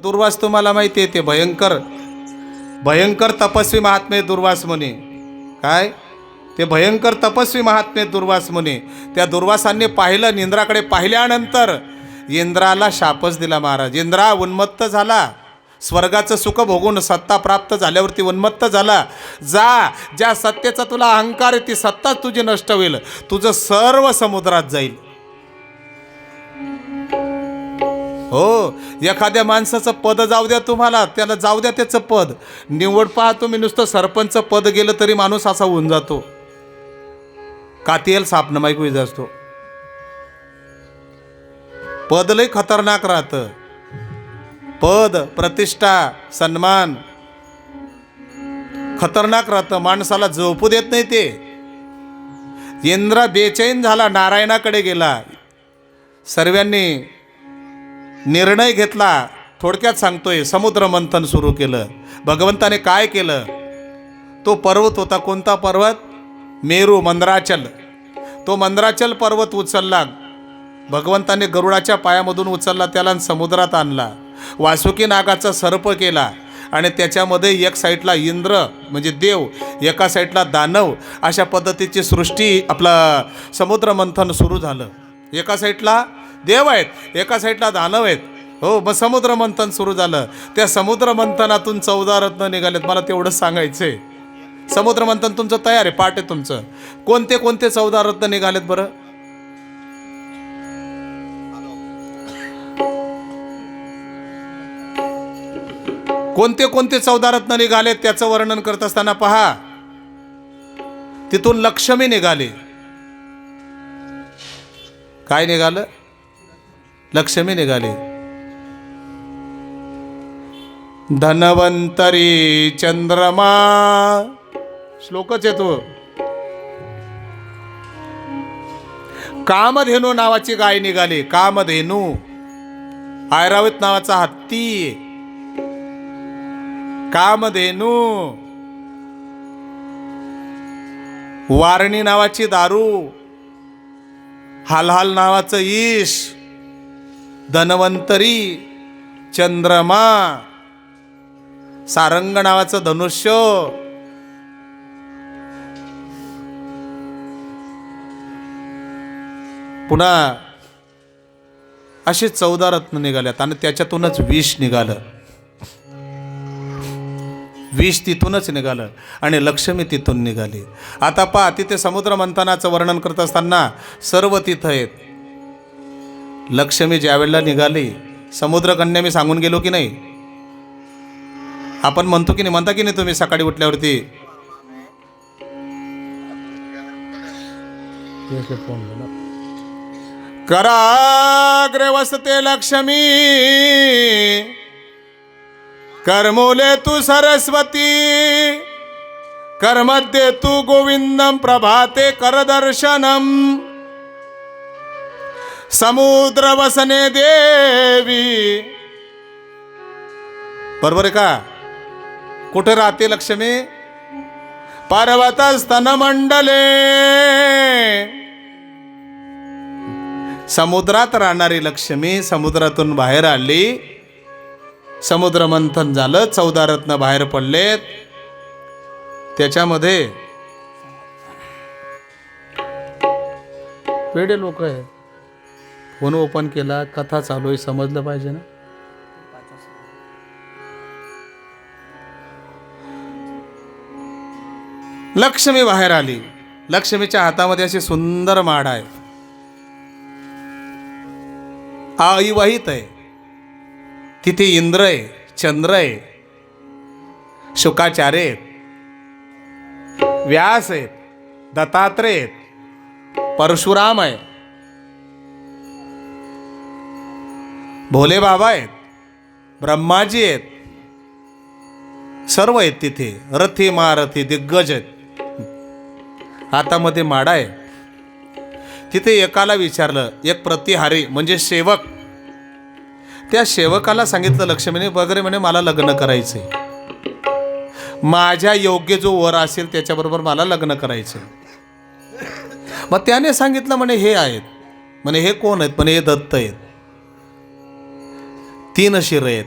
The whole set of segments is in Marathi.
दुर्वास तुम्हाला माहिती आहे ते भयंकर भयंकर तपस्वी महात्मे दुर्वास म्हणे काय? ते भयंकर तपस्वी महात्मे दुर्वास म्हणे त्या दुर्वासांनी पाहिलं इंद्राकडे पाहिल्यानंतर इंद्राला शापच दिला महाराज. इंद्रा उन्मत्त झाला. स्वर्गाचं सुख भोगून सत्ता प्राप्त झाल्यावरती उन्मत्त झाला. जा ज्या सत्तेचा तुला अहंकार आहे ती सत्ताच तुझी नष्ट होईल. तुझं सर्व समुद्रात जाईल. हो एखाद्या माणसाचं पद जाऊ द्या तुम्हाला त्याला जाऊ द्या त्याचं पद. निवड पहा तुम्ही नुसतं सरपंच पद गेलं तरी माणूस असा होऊन जातो. कातियल साप माईक होई असतो पद लय खतरनाक राहतं. पद प्रतिष्ठा सन्मान खतरनाक राहतं. माणसाला झोपू देत नाही ते. इंद्र बेचैन झाला नारायणाकडे गेला. सर्वांनी निर्णय घेतला थोडक्यात सांगतोय समुद्र मंथन सुरू केलं. भगवंताने काय केलं? तो पर्वत होता कोणता पर्वत? मेरू मंद्राचल. तो मंद्राचल पर्वत उचलला. भगवंताने गरुडाच्या पायामधून उचलला त्याला समुद्रात आणला. वासुकी नागाचा सर्प केला आणि त्याच्यामध्ये एक साईडला इंद्र म्हणजे देव एका साईडला दानव अशा पद्धतीची सृष्टी आपलं समुद्र मंथन सुरू झालं. एका साईडला देव आहेत. एका साईडला दानव आहेत. हो मग समुद्र मंथन सुरू झालं. त्या समुद्र मंथनातून चौदा रत्न निघालेत. मला तेवढंच सांगायचंय. समुद्र मंथन तुमचं तयार आहे पाठ आहे तुमचं. कोणते कोणते चौदा रत्न निघालेत बरं? कोणते कोणते चौदा रत्न निघालेत त्याचं वर्णन करत असताना पहा. तिथून लक्ष्मी निघाले. काय निघालं? लक्ष्मी निघाले. धनवंतरी चंद्रमा. श्लोकच येतो. कामधेनू नावाची गाय निघाली. कामधेनू. ऐरावत नावाचा हत्ती. कामधेनू. वारणी नावाची दारू. हालहाल नावाचं ईश. धनवंतरी चंद्रमा. सारंग नावाचं धनुष्य. पुन्हा असे चौदा रत्न निघाल्यात आणि त्याच्यातूनच विष निघालं. विष तिथूनच निघालं आणि लक्ष्मी तिथून निघाली. आता पहा तिथे समुद्र मंथनाचं वर्णन करत असताना सर्व तिथं आहेत. लक्ष्मी ज्यावेळेला निघाली समुद्रकन्या मी सांगून गेलो की नाही? आपण म्हणतो की नाही म्हणता की नाही तुम्ही सकाळी उठल्यावरती? कराग्रे वसते लक्ष्मी कर्मोले तू सरस्वती कर्मध्ये तू गोविंदम प्रभाते करदर्शनम। समुद्र वसने देवी. बरोबर आहे का? कुठे राहते लक्ष्मी? पर्वत स्तनमंडले समुद्रात राहणारी लक्ष्मी समुद्रातून बाहेर आली. समुद्र मंथन झालं चौदा रत्न बाहेर पडलेत. त्याच्यामध्ये वेडे लोक आहे फोन ओपन केला? कथा चालू आहे समजलं पाहिजे ना? लक्ष्मी बाहेर आली. लक्ष्मीच्या हातामध्ये अशी सुंदर माड आहे. अविवाहित आहे. तिथे इंद्र आहे चंद्र आहे. शुकाचार्य आहेत. व्यास आहेत. दत्तात्रय आहेत. परशुराम आहे. भोले बाबा आहेत ब्रह्माजी आहेत सर्व आहेत तिथे. रथी महारथी दिग्गज आहेत. हातामध्ये माडा आहे. तिथे एकाला विचारलं एक प्रतिहारी म्हणजे सेवक. त्या सेवकाला सांगितलं लक्ष्मीने वगैरे म्हणे मला लग्न करायचंय. माझ्या योग्य जो वर असेल त्याच्याबरोबर मला लग्न करायचं मग त्याने सांगितलं म्हणे हे आहेत. म्हणे हे कोण आहेत? म्हणे हे दत्त आहेत. तीन शिर आहेत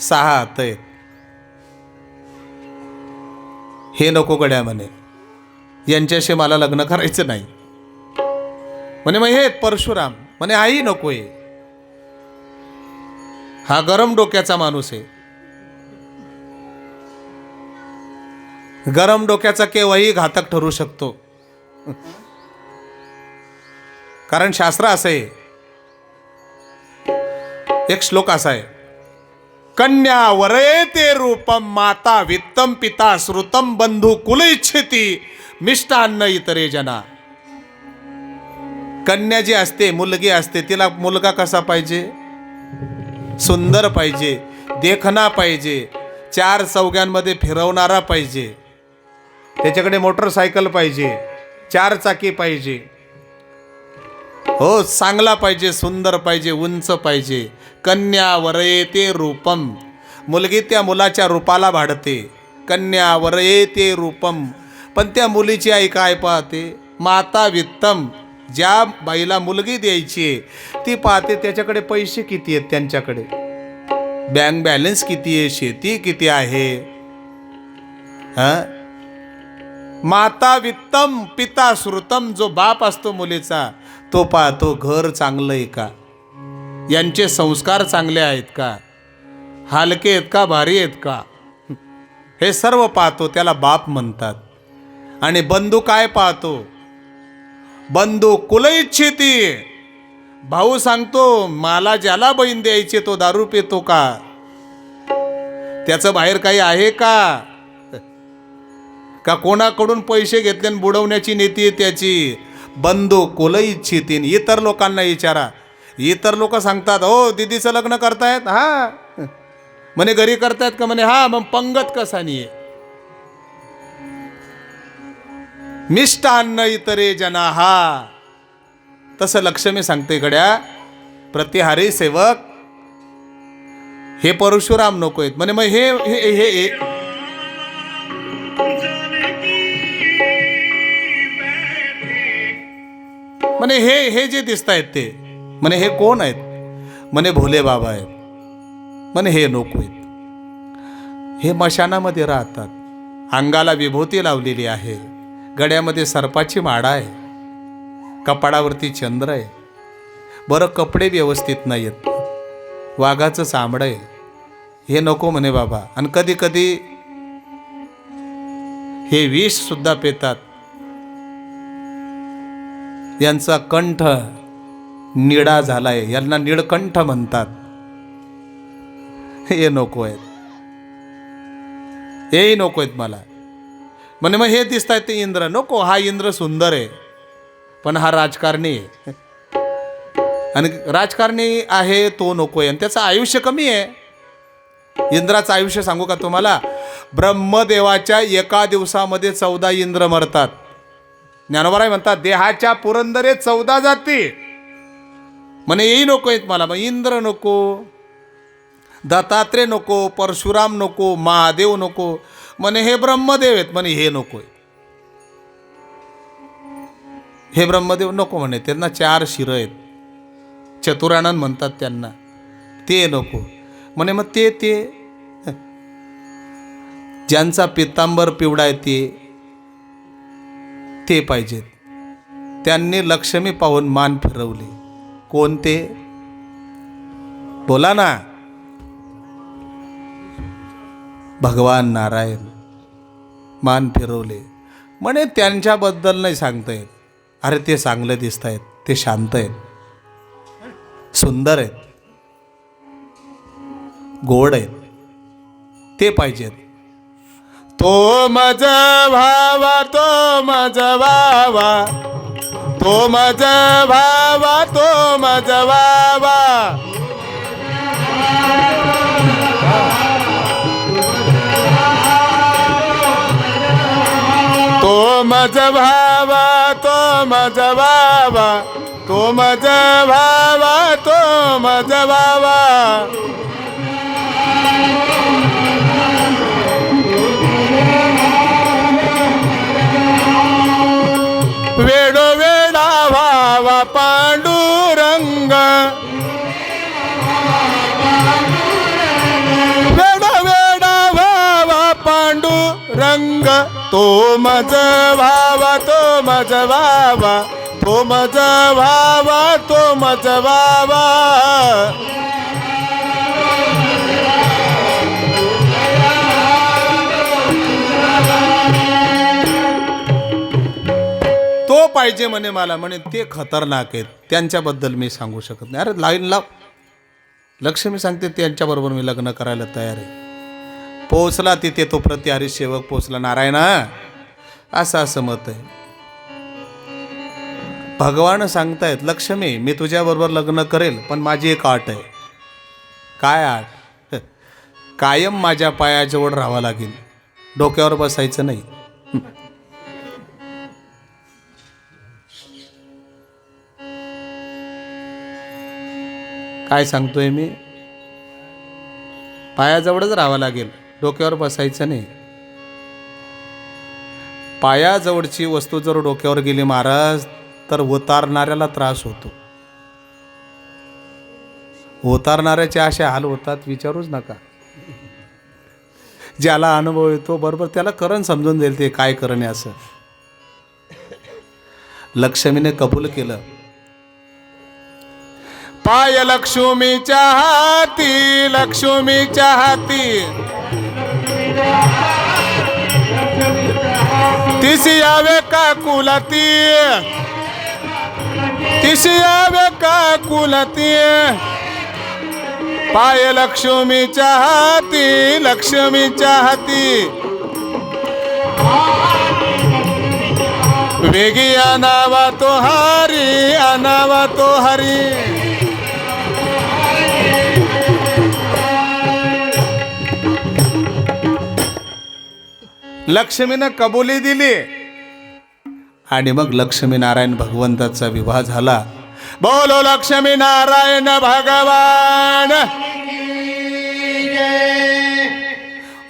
सहा हात आहेत. हे नको गड्या म्हणे. यांच्याशी मला लग्न करायचं नाही. म्हणे मग हे परशुराम. म्हणे आई आहे हा गरम डोक्याचा माणूस आहे. गरम डोक्याचा केव्हाही घातक ठरू शकतो. कारण शास्त्र असं आहे एक श्लोक असा आहे. कन्या वरयते रूपम माता वित्तम पिता श्रुतम बंधू कुल इच्छिती मिष्टान्न इतरे जना. कन्या जी असते मुलगी असते तिला मुलगा कसा पाहिजे? सुंदर पाहिजे देखना पाहिजे चार चौघ्यांमध्ये फिरवणारा पाहिजे त्याच्याकडे मोटरसायकल पाहिजे चार चाकी पाहिजे. हो चांगला पाहिजे सुंदर पाहिजे उंच पाहिजे. कन्या वरयेते रूपम. मुलगी त्या मुलाच्या रूपाला भाडते. कन्या वरयेते रूपम. पण त्या मुलीची आई काय पाहते? माता वित्तम. ज्या बाईला मुलगी द्यायची आहे ती पाहते त्याच्याकडे पैसे किती आहेत त्यांच्याकडे? बँक बॅलन्स किती आहे? शेती किती आहे? हां? माता वित्तम पिता श्रुतम जो बाप असतो मुलीचा तो पाहतो घर चांगलं आहे का? यांचे संस्कार चांगले आहेत का? हलके आहेत का? भारी आहेत का? हे सर्व पाहतो त्याला बाप म्हणतात. आणि बंधू काय पाहतो? बंधू कुल इच्छिती भाऊ सांगतो मला ज्याला बहीण द्यायची तो दारू पितो का? त्याचं बाहेर काही आहे का? का कोणाकडून पैसे घेतले आणि बुडवण्याची नीती आहे त्याची? बंधू कुल इच्छितीन इतर लोकांना विचारा. इतर लोक सांगतात हो दिदीचं लग्न करतायत? हा. म्हणे घरी करतायत का? म्हणे हा मग पंगत कसा नाही मिष्टान्न इतरे जना हा तसं लक्ष्मी सांगते गड्या प्रतिहारी सेवक हे परशुराम नको आहेत. म्हणे मग हे हे हे हे- म्हणे हे हे जे दिसत आहेत ते म्हणे हे कोण आहेत? म्हणे भोले बाबा आहेत. म्हणे हे नको आहेत. हे मशानामध्ये राहतात. अंगाला विभूती लावलेली आहे. गड्यामध्ये सर्पाची माडा आहे. कपाडावरती चंद्र आहे. बरं कपडे व्यवस्थित नाही आहेत वाघाचं चामडं आहे. हे नको म्हणे बाबा. आणि कधी कधी हे विष सुद्धा पेतात. यांचा कंठ निळा झालाय यांना निळकंठ म्हणतात. हे नको आहेत. हेही नको आहेत मला. म्हणे मग हे दिसत आहेत ते इंद्र. नको हा इंद्र सुंदर आहे पण हा राजकारणी आहे. आणि राजकारणी आहे तो नको आहे आणि त्याचं आयुष्य कमी आहे. इंद्राचं आयुष्य सांगू का तुम्हाला? ब्रह्मदेवाच्या एका दिवसामध्ये चौदा इंद्र मरतात. ज्ञानोबराय म्हणतात देहाच्या पुरंदरे चौदा जाती. म्हणे येई नको आहेत मला मग इंद्र नको दत्तात्रेय नको परशुराम नको महादेव नको. म्हणे हे ब्रह्मदेव आहेत. म्हणे हे नको हे ब्रह्मदेव नको म्हणे त्यांना चार शिरं आहेत. चतुरानंद म्हणतात त्यांना ते नको. म्हणे मग ते ते ज्यांचा पितांबर पिवडा आहे ते ते पाहिजेत. त्यांनी लक्ष्मी पाहून मान फिरवली. कोणते? बोला ना. भगवान नारायण मान फिरवले. म्हणे त्यांच्याबद्दल नाही सांगता येत. अरे ते चांगले दिसत आहेत ते शांत आहेत. सुंदर आहेत. गोड आहेत. ते पाहिजेत. तो मज भावा तो मज भावा. तो मज भावा तो मज भावा. तो मज भावा तो मज भावा. तो मज भावा तो मज भावा. तो मज व्हावा तो मज व्हावा तो मज व्हावा तो मज व्हावा तो पाहिजे म्हणे मला म्हणे ते खतरनाक आहेत. त्यांच्याबद्दल मी सांगू शकत नाही. अरे लाईन लाव लक्ष्मी सांगते त्यांच्याबरोबर मी लग्न करायला तयार आहे. पोहोचला तिथे तो प्रतिहारी सेवक पोहोचला नारायणा. असं असं मत आहे. भगवान सांगतायत लक्ष्मी मी तुझ्याबरोबर लग्न करेल पण माझी एक आट आहे. काय आट? कायम माझ्या पायाजवळ राहावं लागेल. डोक्यावर बसायचं नाही. काय सांगतोय मी? पायाजवळच राहावं लागेल. डोक्यावर बसायचं नाही. पायाजवळची वस्तू जर डोक्यावर गेली महाराज तर उतारणाऱ्याला त्रास होतो. उतारणाऱ्याचे असे हाल होतात विचारूच नका. ज्याला अनुभव येतो बरोबर त्याला करण समजून जाईल ते काय करण आहे असं. लक्ष्मीने कबूल केलं. पाय लक्ष्मीच्या हाती लक्ष्मीच्या हाती. तिसी यावे का कुलती तिसी यावे का कुलती पाय लक्ष्मीच्या हाती लक्ष्मीच्या हाती वेगी आनावा तो हरी आनावा तो हरी। लक्ष्मीनं कबुली दिली. आणि मग लक्ष्मी नारायण भगवंताचा विवाह झाला. बोलो लक्ष्मी नारायण भगवान!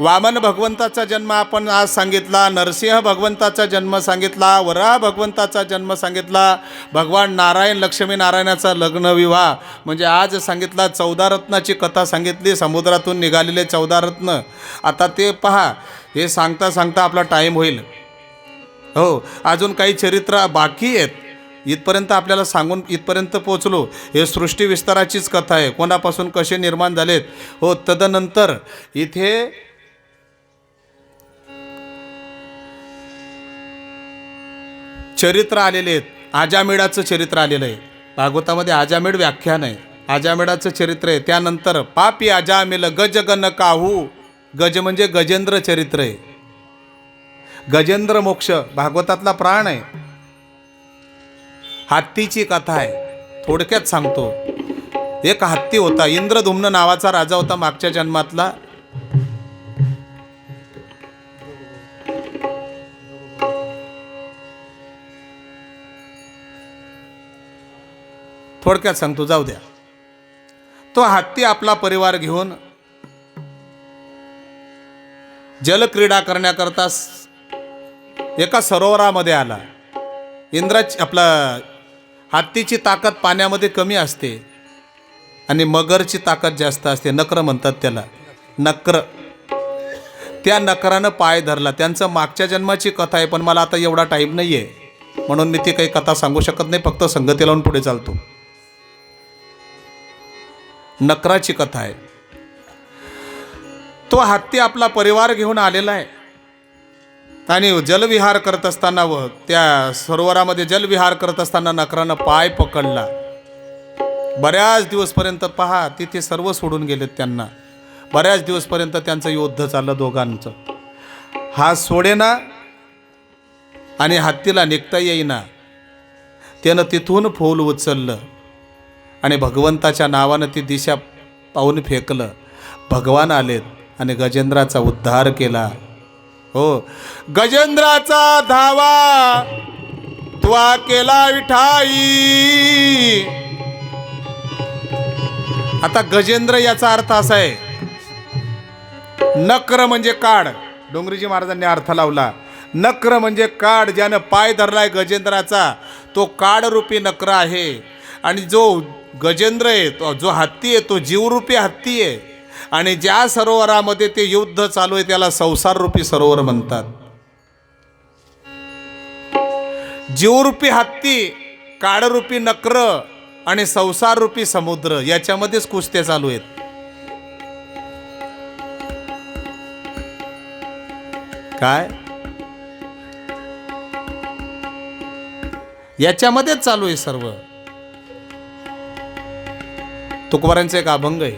वामन भगवंताचा जन्म आपण आज सांगितला नरसिंह भगवंताचा जन्म सांगितला वराह भगवंताचा जन्म सांगितला भगवान नारायण लक्ष्मी नारायणाचा लग्न विवाह. म्हणजे आज सांगितला चौदा रत्नाची कथा सांगितली समुद्रातून निघालेले चौदा रत्न. आता ते पहा हे सांगता सांगता आपला टाईम होईल. हो अजून काही चरित्र बाकी आहेत. इथपर्यंत आपल्याला सांगून इथपर्यंत पोचलो हे सृष्टी विस्ताराचीच कथा आहे. कोणापासून कसे निर्माण झालेत? हो तदनंतर इथे चरित्र आलेले आहेत. आजामेडाचं चरित्र आलेलं आहे. भागवतामध्ये आजामेड व्याख्यान आहे. आजामेडाचं चरित्र आहे. त्यानंतर पापी आजामेल गज गन काहू. गज म्हणजे गजेंद्र चरित्र आहे. गजेंद्र मोक्ष भागवतातला प्राण आहे. हत्तीची कथा आहे. थोडक्यात सांगतो. एक हत्ती होता. इंद्रधुम्न नावाचा राजा होता मागच्या जन्मातला. थोडक्यात सांगतो जाऊ द्या. तो हत्ती आपला परिवार घेऊन जलक्रीडा करण्याकरता एका सरोवरामध्ये आला. इंद्राची आपला हत्तीची ताकद पाण्यामध्ये कमी असते आणि मगरची ताकद जास्त असते नक्र म्हणतात त्याला. नक्र. त्या नकरानं पाय धरला. त्यांचं मागच्या जन्माची कथा आहे पण मला आता एवढा टाईम नाही आहे म्हणून मी ती काही कथा सांगू शकत नाही फक्त संगती लावून पुढे चालतो. नकराची कथा आहे. तो हत्ती आपला परिवार घेऊन आलेला आहे. आणि जलविहार करत असताना व त्या सरोवरामध्ये जलविहार करत असताना नकरानं पाय पकडला. बऱ्याच दिवसपर्यंत पहा तिथे सर्व सोडून गेलेत त्यांना. बऱ्याच दिवसपर्यंत त्यांचं युद्ध चाललं दोघांचं. हा सोडेना आणि हत्तीला निघता येईना. त्यानं तिथून फौल उचललं. आणि भगवंताच्या नावानं ती दिशा पाहून फेकलं. भगवान आलेत आणि गजेंद्राचा उद्धार केला. हो गजेंद्राचा धावा त्वा केला विठाई. आता गजेंद्र याचा अर्थ असा आहे नक्र म्हणजे काढ डोंगरीजी महाराजांनी अर्थ लावला. नक्र म्हणजे काड ज्यानं पाय धरलाय गजेंद्राचा तो काडरूपी नक्र आहे. आणि जो गजेंद्र आहे तो जो हत्ती आहे तो जीवरूपी हत्ती आहे. आणि ज्या सरोवरामध्ये ते युद्ध चालू आहे त्याला संसाररूपी सरोवर म्हणतात. जीवरूपी हत्ती काळरूपी नक्र आणि संसाररूपी समुद्र याच्यामध्येच कुस्त्या चालू आहेत. काय? याच्यामध्येच चालू आहे सर्व. तुकवरांचे एक अभंग आहे.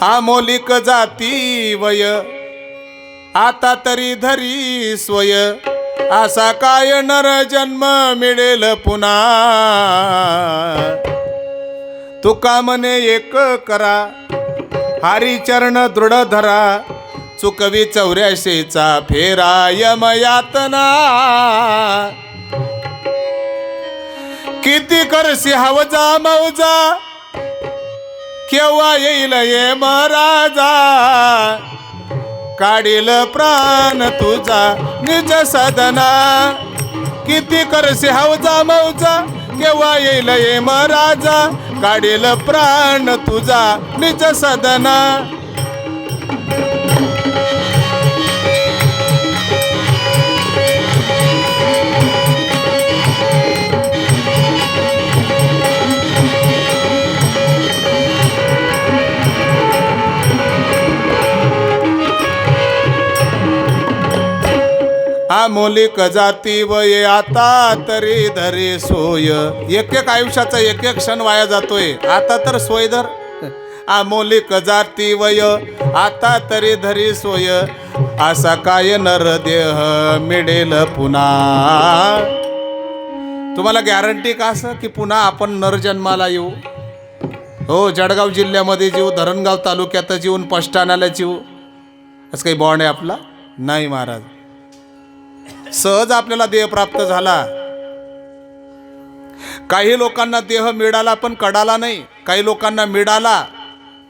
आमोलिक जाती वय आता तरी धरी स्वय असा काय नर जन्म मिळेल पुन्हा? तुका मने एक करा हरिचरण दृढ धरा चुकवी चौऱ्याशीचा फेरा यमयातना. किती करशी हवजा मौजा? केव्हा येईल ये महाराजा? काढील प्राण तुझा निज सदना. किती करशी हवजा मौजा? केव्हा येईल ये महाराजा? काढील प्राण तुझा निज सदना. आमोलिक जाती वय आता तरी धरे सोय. एक एक आयुष्याचा एक एक क्षण वाया जातोय. आता तर सोय धर. आमोलिक जाती वय आता तरी धरी सोय. असा काय नर देह मिळेल पुन्हा? तुम्हाला गॅरंटी का असं की पुन्हा आपण नरजन्माला येऊ? हो जळगाव जिल्ह्यामध्ये जीव धरणगाव तालुक्यात जीवन पष्टाण्याला जीव. असं काही बॉन्ड आहे आपला? नाही महाराज. सहज आपल्याला देह प्राप्त झाला. काही लोकांना देह मिळाला पण कडाला नाही. काही लोकांना मिळाला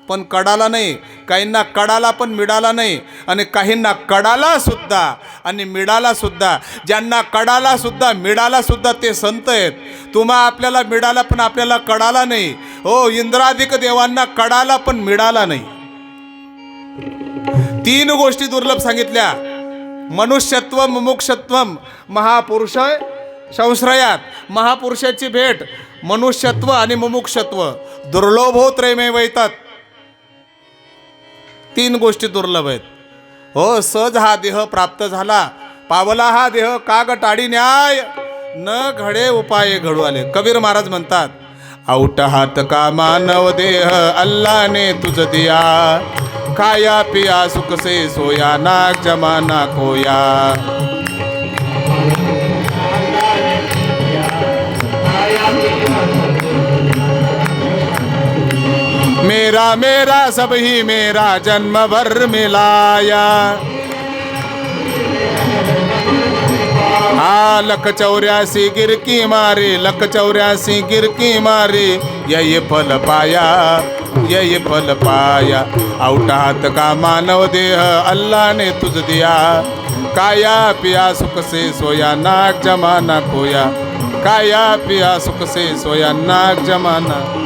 पण कडाला नाही. काहींना कडाला पण मिळाला नाही. आणि काहींना कडाला सुद्धा आणि मिळाला सुद्धा. ज्यांना कडाला सुद्धा मिळाला सुद्धा ते संत आहेत. तुम्हा आपल्याला मिळाला पण आपल्याला कडाला नाही. हो इंद्राधिक देवांना कडाला पण मिळाला नाही. तीन गोष्टी दुर्लभ सांगितल्या. मनुष्यत्व मुमुक्षत्व महापुरुष संश्रयात. महापुरुषाची भेट मनुष्यत्व आणि मुमुक्षत्व. दुर्लभो त्रेमे वैतात. तीन गोष्टी दुर्लभ आहेत. हो सहज हा देह प्राप्त झाला. पावला हा देह काग टाडी न्याय. न घडे उपाय घडू आले. कबीर महाराज म्हणतात औट हात का मानव देह? अल्लाने तुझ दिया. खाया, पिया, सुख से सोया नाक जमाना खोया। मेरा मेरा, सब ही मेरा जन्म भर मिलाया। हा, लख चौऱ्यासी गिरकी मारी, लख चौऱ्यासी गिरकी मारी, यही फल पाया। यही फल पाया. औटात का मानव देह? अल्लाह ने तुझ दिया. काया पिया सुख से सोया नाग जमाना खोया. काया पिया सुख से सोया नाग जमाना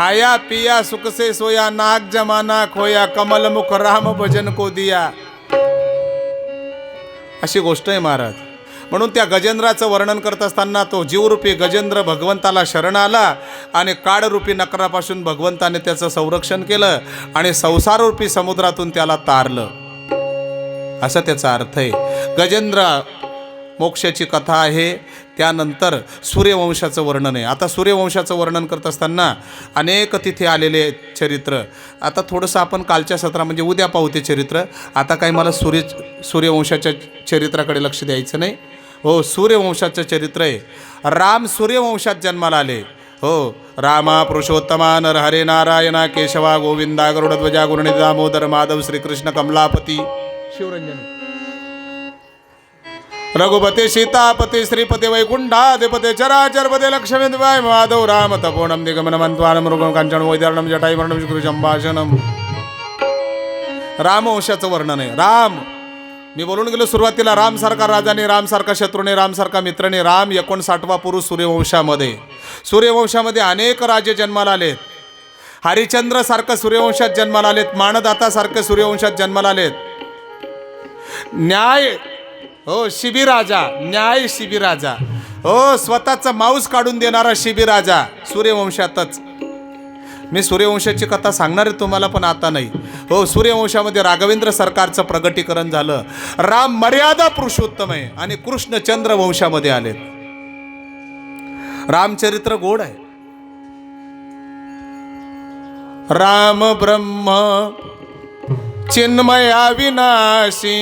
खाया पिया सुख से सोया नाक जमाना खोया कमल मुख राम भजन को दिया. अशी गोष्ट आहे महाराज. म्हणून त्या गजेंद्राचं वर्णन करत असताना तो जीवरूपी गजेंद्र भगवंताला शरण आला आणि काळरूपी नकरापासून भगवंताने त्याचं संरक्षण केलं आणि संसाररूपी समुद्रातून त्याला तारलं. असा त्याचा अर्थ आहे. गजेंद्र मोक्षाची कथा आहे. त्यानंतर सूर्यवंशाचं वर्णन आहे. आता सूर्यवंशाचं वर्णन करत असताना अनेक तिथे आलेले चरित्र. आता थोडंसं आपण कालच्या सत्रा म्हणजे उद्या पाहू ते चरित्र. आता काही मला सूर्य सूर्यवंशाच्या चरित्राकडे लक्ष द्यायचं नाही. हो सूर्यवंशाचं चरित्र आहे. राम सूर्यवंशात जन्माला आले. हो रामा पुरुषोत्तमा नर हरे नारायणा केशवा गोविंदा गरुडध्वजा गुरुणी दामोदर माधव श्रीकृष्ण कमलापती. शिवरंजनी. रघुपते सीतापते श्रीपते वैकुंठाधिपते चराचरपते लक्ष्मीद्वाय माधव राम तपोणम दिगमन मंत्वान मृगम कांचन वैदर्णम जटाई वर्णम शुक्र संभाषणम रामवंशाचं वर्णन आहे. राम. मी बोलून गेलो सुरुवातीला राम सारखा राजाने राम सारखा शत्रूने राम सारखा मित्राने राम एकोणसाठवा पुरुष सूर्यवंशामध्ये. सूर्यवंशामध्ये अनेक राजे जन्माला आलेत. हरिचंद्र सारखं सूर्यवंशात जन्माला आलेत. मानदाता सारखं सूर्यवंशात जन्माला आलेत. न्याय हो शिबिराजा न्याय शिबिराजा हो स्वतःचा मांस काढून देणारा शिबिराजा सूर्यवंशातच. मी सूर्यवंशाची कथा सांगणार आहे तुम्हाला पण आता नाही. हो सूर्यवंशामध्ये राघवेंद्र सरकारचं प्रगटीकरण झालं. राम मर्यादा पुरुषोत्तम आहे आणि कृष्णचंद्र वंशामध्ये आलेत. रामचरित्र गोड आहे. राम ब्रह्म चिन्मया विनाशी.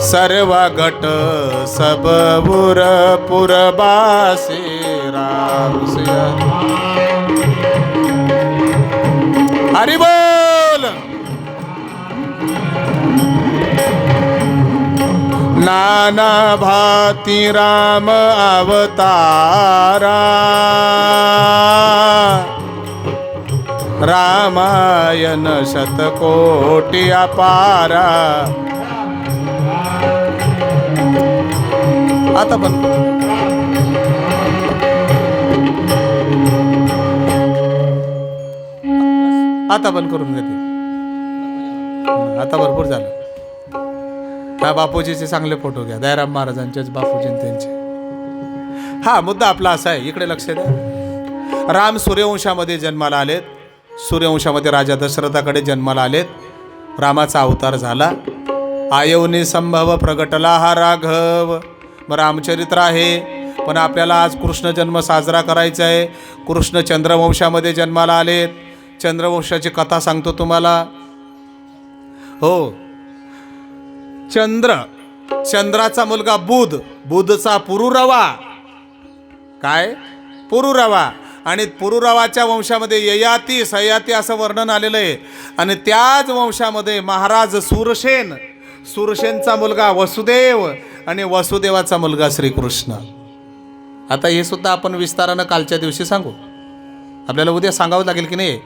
सर्व घट सब बुर पुरबासी राम हरि बोल! नाना भाती राम अवतारा। रामायण शतकोटी अपारा. आता पण. आता पण करून घेते आता भरपूर झालं. हा बापूजीचे चांगले फोटो घ्या. दयाराम महाराजांचेच बापूजी त्यांचे. हा मुद्दा आपला असा आहे. इकडे लक्ष द्या. राम सूर्यवंशामध्ये जन्माला आलेत. सूर्यवंशामध्ये राजा दशरथाकडे जन्माला आलेत. रामाचा अवतार झाला. आयवने संभव प्रगटला हा राघव. मग रामचरित्र आहे. पण आपल्याला आज कृष्ण जन्म साजरा करायचा आहे. कृष्ण चंद्रवंशामध्ये जन्माला आलेत. चंद्रवंशाची कथा सांगतो तुम्हाला. हो. चंद्र. चंद्राचा मुलगा बुध. बुधचा पुरुरवा. काय? पुरुरवा. आणि पुरुरावाच्या वंशामध्ये ययाती सयाती असं वर्णन आलेलं आहे. आणि त्याच वंशामध्ये महाराज सुरसेन सुरसेनचा मुलगा वसुदेव आणि वसुदेवाचा मुलगा श्रीकृष्ण. आता हे सुद्धा आपण विस्तारानं कालच्या दिवशी सांगू. आपल्याला उद्या सांगावं लागेल की नाही?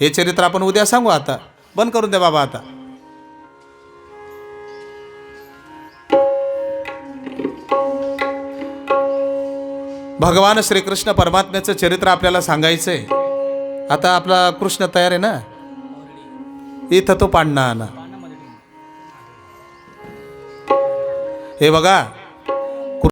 हे चरित्र आपण उद्या सांगू आता. बंद करून द्या बाबा आता. भगवान श्रीकृष्ण परमात्म्याचं चरित्र आपल्याला सांगायचं आहे आता आपला कृष्ण तयार आहे ना? इथं तो पाडणा आला हे बघा